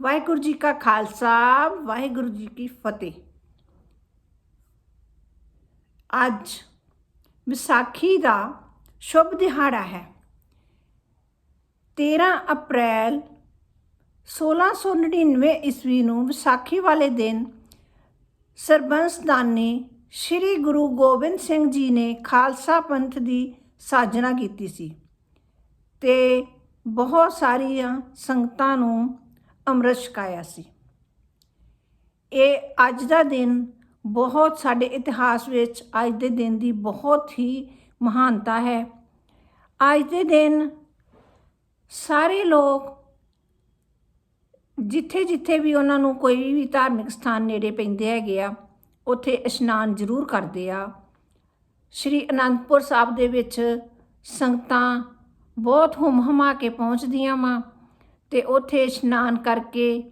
ਵਾਹਿਗੁਰੂ ਜੀ ਕਾ ਖਾਲਸਾ, ਵਾਹਿਗੁਰੂ ਜੀ ਕੀ ਫਤਿਹ। ਅੱਜ ਵਿਸਾਖੀ ਦਾ ਸ਼ੁਭ ਦਿਹਾੜਾ ਹੈ। 13 ਅਪ੍ਰੈਲ 1699 ਈਸਵੀ ਨੂੰ ਵਿਸਾਖੀ ਵਾਲੇ ਦਿਨ ਸਰਬੰਸਦਾਨੀ ਸ੍ਰੀ ਗੁਰੂ ਗੋਬਿੰਦ ਸਿੰਘ ਜੀ ਨੇ ਖਾਲਸਾ ਪੰਥ ਦੀ ਸਾਜਨਾ ਕੀਤੀ ਸੀ ਤੇ ਬਹੁਤ ਸਾਰੀਆਂ ਸੰਗਤਾਂ ਨੂੰ ਅੰਮ੍ਰਿਤ ਛਕਾਇਆ ਸੀ। ਇਹ ਅੱਜ ਦਾ ਦਿਨ ਬਹੁਤ ਸਾਡੇ ਇਤਿਹਾਸ ਵਿੱਚ ਅੱਜ ਦੇ ਦਿਨ ਦੀ ਬਹੁਤ ਹੀ ਮਹਾਨਤਾ ਹੈ। ਅੱਜ ਦੇ ਦਿਨ ਸਾਰੇ ਲੋਕ ਜਿੱਥੇ ਜਿੱਥੇ ਵੀ ਉਹਨਾਂ ਨੂੰ ਕੋਈ ਵੀ ਧਾਰਮਿਕ ਸਥਾਨ ਨੇੜੇ ਪੈਂਦੇ ਹੈਗੇ ਆ, ਉੱਥੇ ਇਸ਼ਨਾਨ ਜ਼ਰੂਰ ਕਰਦੇ ਆ। ਸ਼੍ਰੀ ਅਨੰਦਪੁਰ ਸਾਹਿਬ ਦੇ ਵਿੱਚ ਸੰਗਤਾਂ ਬਹੁਤ ਹੁਮ ਹਮਾ ਕੇ ਪਹੁੰਚਦੀਆਂ ਵਾ। ਤੇ ਉੱਥੇ ਇਸ਼ਨਾਨ ਕਰਕੇ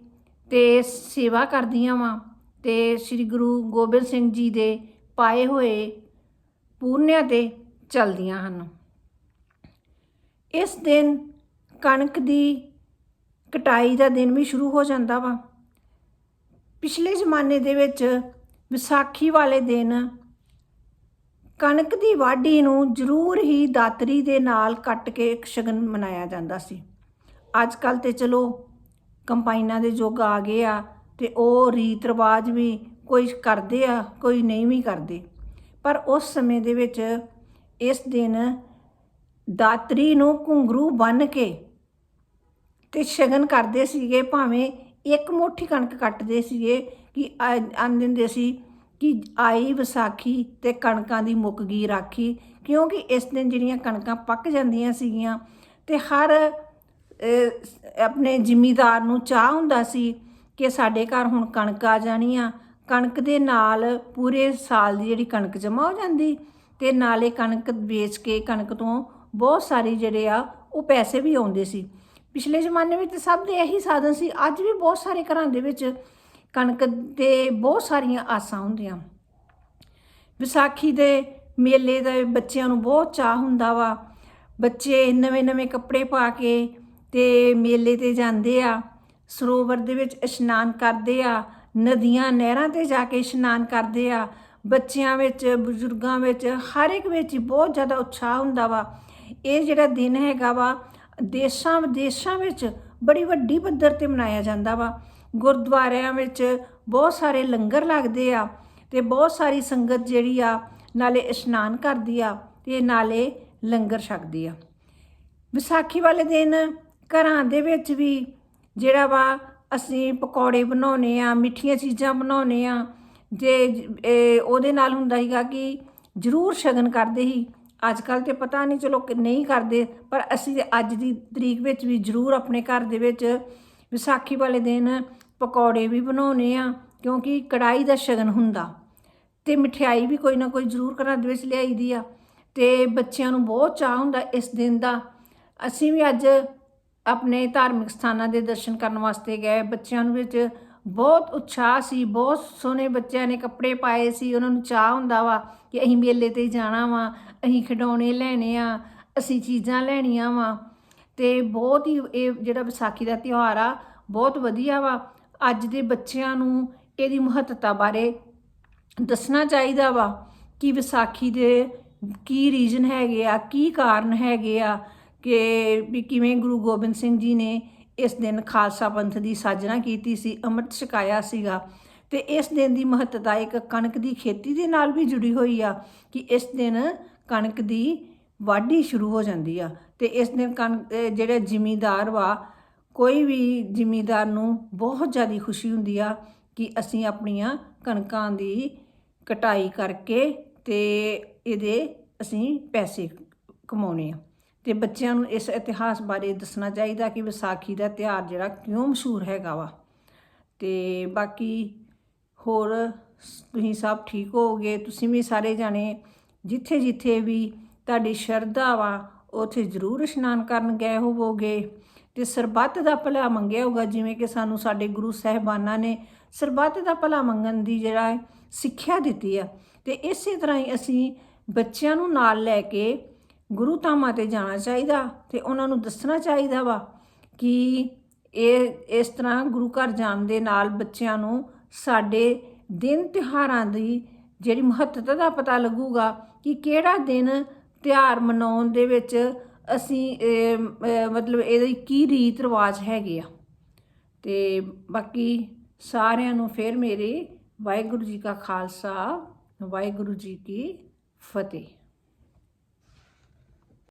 ਤੇ ਸੇਵਾ ਕਰਦੀਆਂ ਵਾ ਤੇ ਸ੍ਰੀ ਗੁਰੂ ਗੋਬਿੰਦ ਸਿੰਘ ਜੀ ਦੇ ਪਾਏ ਹੋਏ ਪੂਰਨਿਆਂ ਤੇ ਚਲਦੀਆਂ ਹਨ। ਇਸ ਦਿਨ ਕਣਕ ਦੀ ਕਟਾਈ ਦਾ ਦਿਨ ਵੀ ਸ਼ੁਰੂ ਹੋ ਜਾਂਦਾ ਵਾ। ਪਿਛਲੇ ਜ਼ਮਾਨੇ ਦੇ ਵਿੱਚ ਵਿਸਾਖੀ ਵਾਲੇ ਦਿਨ ਕਣਕ ਦੀ ਵਾਢੀ ਨੂੰ ਜ਼ਰੂਰ ਹੀ ਦਾਤਰੀ ਦੇ ਨਾਲ ਕੱਟ ਕੇ ਇੱਕ ਸ਼ਗਨ ਮਨਾਇਆ ਜਾਂਦਾ ਸੀ। ਅੱਜ ਕੱਲ ਤੇ ਚਲੋ ਕੰਪਾਈਨਾਂ ਦੇ ਯੁੱਗ ਆ ਗਏ ਆ ਤੇ ਉਹ ਰੀਤ ਰਿਵਾਜ ਵੀ ਕੋਈ ਕਰਦੇ ਆ, ਕੋਈ ਨਹੀਂ ਵੀ ਕਰਦੇ। ਪਰ ਉਸ ਸਮੇਂ ਦੇ ਵਿੱਚ ਇਸ ਦਿਨ ਦਾਤਰੀ ਨੂੰ ਘੁੰਗਰੂ ਬੰਨ ਕੇ ਤੇ ਸ਼ਗਨ ਕਰਦੇ ਸੀਗੇ, ਭਾਵੇਂ ਇੱਕ ਮੁੱਠੀ ਕਣਕ ਕੱਟਦੇ ਸੀਗੇ ਕਿ ਆਂ ਦਿੰਦੇ ਸੀ ਕਿ ਆਈ ਵਿਸਾਖੀ ਤੇ ਕਣਕਾਂ ਦੀ ਮੁੱਕ ਗਈ ਰਾਖੀ, ਕਿਉਂਕਿ ਇਸ ਦਿਨ ਜਿਹੜੀਆਂ ਕਣਕਾਂ ਪੱਕ ਜਾਂਦੀਆਂ ਸੀਗੀਆਂ ਤੇ ਹਰ ਆਪਣੇ ਜ਼ਿਮੀਦਾਰ ਨੂੰ ਚਾਹ ਹੁੰਦਾ ਸੀ ਕਿ ਸਾਡੇ ਘਰ ਹੁਣ ਕਣਕ ਆ ਜਾਣੀ ਆ। ਕਣਕ ਦੇ ਨਾਲ ਪੂਰੇ ਸਾਲ ਦੀ ਜਿਹੜੀ ਕਣਕ ਜਮਾ ਹੋ ਜਾਂਦੀ ਤੇ ਨਾਲੇ ਕਣਕ ਵੇਚ ਕੇ ਕਣਕ ਤੋਂ ਬਹੁਤ ਸਾਰੇ ਜਿਹੜੇ ਆ, ਉਹ ਪੈਸੇ ਵੀ ਆਉਂਦੇ ਸੀ। ਪਿਛਲੇ ਜ਼ਮਾਨੇ ਵਿੱਚ ਤਾਂ ਸਭ ਦੇ ਇਹੀ ਸਾਧਨ ਸੀ, ਅੱਜ ਵੀ ਬਹੁਤ ਸਾਰੇ ਘਰਾਂ ਦੇ ਵਿੱਚ ਕਣਕ ਦੇ ਬਹੁਤ ਸਾਰੀਆਂ ਆਸਾਂ ਹੁੰਦੀਆਂ। ਵਿਸਾਖੀ ਦੇ ਮੇਲੇ ਦਾ ਬੱਚਿਆਂ ਨੂੰ ਬਹੁਤ ਚਾਹ ਹੁੰਦਾ ਵਾ। ਬੱਚੇ ਨਵੇਂ-ਨਵੇਂ ਕੱਪੜੇ ਪਾ ਕੇ ਤੇ ਮੇਲੇ ਤੇ ਜਾਂਦੇ ਆ, ਸਰੋਵਰ ਦੇ ਵਿੱਚ ਇਸ਼ਨਾਨ ਕਰਦੇ ਆ, ਨਦੀਆਂ, ਨਹਿਰਾਂ ਤੇ ਜਾ ਕੇ ਇਸ਼ਨਾਨ ਕਰਦੇ ਆ। ਬੱਚਿਆਂ ਵਿੱਚ, ਬਜ਼ੁਰਗਾਂ ਵਿੱਚ ਹਰ ਇੱਕ ਵਿੱਚ ਹੀ ਬਹੁਤ ਜ਼ਿਆਦਾ ਉਤਸ਼ਾਹ ਹੁੰਦਾ ਵਾ। ਇਹ ਜਿਹੜਾ ਦਿਨ ਹੈਗਾ ਵਾ, ਦੇਸ਼ਾਂ, ਵਿਦੇਸ਼ਾਂ ਵਿੱਚ ਬੜੀ ਵੱਡੀ ਪੱਧਰ ਤੇ ਮਨਾਇਆ ਜਾਂਦਾ ਵਾ। ਗੁਰਦੁਆਰਿਆਂ ਵਿੱਚ ਬਹੁਤ ਸਾਰੇ ਲੰਗਰ ਲੱਗਦੇ ਆ ਤੇ ਬਹੁਤ ਸਾਰੀ ਸੰਗਤ ਜਿਹੜੀ ਆ, ਨਾਲੇ ਇਸ਼ਨਾਨ ਕਰਦੀ ਆ ਤੇ ਨਾਲੇ ਲੰਗਰ ਛਕਦੀ ਆ। ਵਿਸਾਖੀ ਵਾਲੇ ਦਿਨ ਘਰਾਂ ਦੇ ਵਿੱਚ ਵੀ ਜਿਹੜਾ ਵਾ ਅਸੀਂ ਪਕੌੜੇ ਬਣਾਉਨੇ ਆ ਮਿੱਠੀਆਂ ਚੀਜ਼ਾਂ ਬਣਾਉਨੇ ਆ ਜੇ ਉਹਦੇ ਨਾਲ ਹੁੰਦਾ ਸੀਗਾ ਕਿ ਜ਼ਰੂਰ ਸ਼ਗਨ ਕਰਦੇ ਸੀ। ਅੱਜ ਕੱਲ ਤੇ ਪਤਾ ਨਹੀਂ ਚਲੋ ਕਿ ਨਹੀਂ ਕਰਦੇ, ਪਰ ਅਸੀਂ ਤੇ ਅੱਜ ਦੀ ਤਰੀਕ ਵਿੱਚ ਵੀ ਜ਼ਰੂਰ ਆਪਣੇ ਘਰ ਦੇ ਵਿੱਚ ਵਿਸਾਖੀ ਵਾਲੇ ਦਿਨ ਪਕੌੜੇ ਵੀ ਬਣਾਉਨੇ ਆ ਕਿਉਂਕਿ ਕੜਾਈ ਦਾ ਸ਼ਗਨ ਹੁੰਦਾ। ਤੇ ਮਠਿਆਈ ਵੀ ਕੋਈ ਨਾ ਕੋਈ ਜ਼ਰੂਰ ਘਰਾਂ ਦੇ ਵਿੱਚ ਲਿਆਈਦੀ ਆ। ਤੇ ਬੱਚਿਆਂ ਨੂੰ ਬਹੁਤ ਚਾਹ ਹੁੰਦਾ ਇਸ ਦਿਨ ਦਾ। ਅਸੀਂ ਵੀ ਅੱਜ ਆਪਣੇ ਧਾਰਮਿਕ ਸਥਾਨਾਂ ਦੇ ਦਰਸ਼ਨ ਕਰਨ ਵਾਸਤੇ ਗਏ। ਬੱਚਿਆਂ ਨੂੰ ਵਿੱਚ ਬਹੁਤ ਉਤਸ਼ਾਹ ਸੀ, ਬਹੁਤ ਸੋਹਣੇ ਬੱਚਿਆਂ ਨੇ ਕੱਪੜੇ ਪਾਏ ਸੀ। ਉਹਨਾਂ ਨੂੰ ਚਾਹ ਹੁੰਦਾ ਵਾ ਕਿ ਅਸੀਂ ਮੇਲੇ ਤੇ ਜਾਣਾ ਵਾ, ਅਸੀਂ ਖਿਡੌਣੇ ਲੈਣੇ ਆ, ਅਸੀਂ ਚੀਜ਼ਾਂ ਲੈਣੀਆਂ ਵਾ। ਤੇ ਬਹੁਤ ਹੀ ਇਹ ਜਿਹੜਾ ਵਿਸਾਖੀ ਦਾ ਤਿਉਹਾਰ ਆ, ਬਹੁਤ ਵਧੀਆ ਵਾ। ਅੱਜ ਦੇ ਬੱਚਿਆਂ ਨੂੰ ਇਹਦੀ ਮਹੱਤਤਾ ਬਾਰੇ ਦੱਸਣਾ ਚਾਹੀਦਾ ਵਾ ਕਿ ਵਿਸਾਖੀ ਦੇ ਕੀ ਰੀਜਨ ਹੈਗੇ ਆ, ਕੀ ਕਾਰਨ ਹੈਗੇ ਆ। ਕਿ ਵੀ ਕਿਵੇਂ ਗੁਰੂ ਗੋਬਿੰਦ ਸਿੰਘ ਜੀ ਨੇ ਇਸ ਦਿਨ ਖਾਲਸਾ ਪੰਥ ਦੀ ਸਾਜਨਾ ਕੀਤੀ ਸੀ, ਅੰਮ੍ਰਿਤ ਛਕਾਇਆ ਸੀਗਾ ਤੇ ਇਸ ਦਿਨ ਦੀ ਮਹੱਤਤਾ ਇੱਕ ਕਣਕ ਦੀ ਖੇਤੀ ਦੇ ਨਾਲ ਵੀ ਜੁੜੀ ਹੋਈ ਆ ਕਿ ਇਸ ਦਿਨ ਕਣਕ ਦੀ ਵਾਢੀ ਸ਼ੁਰੂ ਹੋ ਜਾਂਦੀ ਆ ਤੇ ਇਸ ਦਿਨ ਕਣਕ ਜਿਹੜੇ ਜ਼ਿਮੀਦਾਰ ਵਾ, ਕੋਈ ਵੀ ਜ਼ਿਮੀਦਾਰ ਨੂੰ ਬਹੁਤ ਜ਼ਿਆਦਾ ਖੁਸ਼ੀ ਹੁੰਦੀ ਆ ਕਿ ਅਸੀਂ ਆਪਣੀਆਂ ਕਣਕਾਂ ਦੀ ਕਟਾਈ ਕਰਕੇ ਤੇ ਇਹਦੇ ਅਸੀਂ ਪੈਸੇ ਕਮਾਉਣੇ ਆ। ਤੇ ਬੱਚਿਆਂ ਨੂੰ ਇਸ ਇਤਿਹਾਸ ਬਾਰੇ ਦੱਸਣਾ ਚਾਹੀਦਾ ਕਿ ਵਿਸਾਖੀ ਦਾ ਤਿਉਹਾਰ ਜਿਹੜਾ ਕਿਉਂ ਮਸ਼ਹੂਰ ਹੈਗਾ ਵਾ। ਤੇ ਬਾਕੀ ਹੋਰ ਤੁਸੀਂ ਸਭ ਠੀਕ ਹੋਗੇ ਤੁਸੀਂ ਵੀ ਸਾਰੇ ਜਾਣੇ ਜਿੱਥੇ ਜਿੱਥੇ ਵੀ ਤੁਹਾਡੀ ਸ਼ਰਧਾ ਵਾ, ਉਥੇ ਜ਼ਰੂਰ ਇਸ਼ਨਾਨ ਕਰਨ ਗਏ ਹੋਵੋਗੇ। ਤੇ ਸਰਬੱਤ ਦਾ ਭਲਾ ਮੰਗਿਆ ਹੋਗਾ ਜਿਵੇਂ ਕਿ ਸਾਨੂੰ ਸਾਡੇ ਗੁਰੂ ਸਾਹਿਬਾਨਾਂ ਨੇ ਸਰਬੱਤ ਦਾ ਭਲਾ ਮੰਗਣ ਦੀ ਜਿਹੜਾ ਸਿੱਖਿਆ ਦਿੱਤੀ ਆ। ਤੇ ਇਸੇ ਤਰ੍ਹਾਂ ਹੀ ਅਸੀਂ ਬੱਚਿਆਂ ਨੂੰ ਨਾਲ ਲੈ ਕੇ ਗੁਰੂ ਧਾਮਾਂ ਤੇ ਜਾਣਾ ਚਾਹੀਦਾ ਤੇ ਉਹਨਾਂ ਨੂੰ ਦੱਸਣਾ ਚਾਹੀਦਾ ਵਾ ਕਿ ਇਹ, ਇਸ ਤਰ੍ਹਾਂ ਗੁਰੂ ਘਰ ਜਾਣ ਦੇ ਨਾਲ ਬੱਚਿਆਂ ਨੂੰ ਸਾਡੇ ਦਿਨ ਤਿਉਹਾਰਾਂ ਦੀ ਜਿਹੜੀ ਮਹੱਤਤਾ ਦਾ ਪਤਾ ਲੱਗੂਗਾ ਕਿ ਕਿਹੜਾ ਦਿਨ ਤਿਉਹਾਰ ਮਨਾਉਣ ਦੇ ਵਿੱਚ ਅਸੀਂ ਮਤਲਬ ਇਹਦੇ ਕੀ ਰੀਤ ਰਿਵਾਜ ਹੈਗੇ ਆ। ਤੇ ਬਾਕੀ ਸਾਰਿਆਂ ਨੂੰ ਫਿਰ ਮੇਰੇ ਵਾਹਿਗੁਰੂ ਜੀ ਕਾ ਖਾਲਸਾ, ਵਾਹਿਗੁਰੂ ਜੀ ਕੀ ਫਤਿਹ।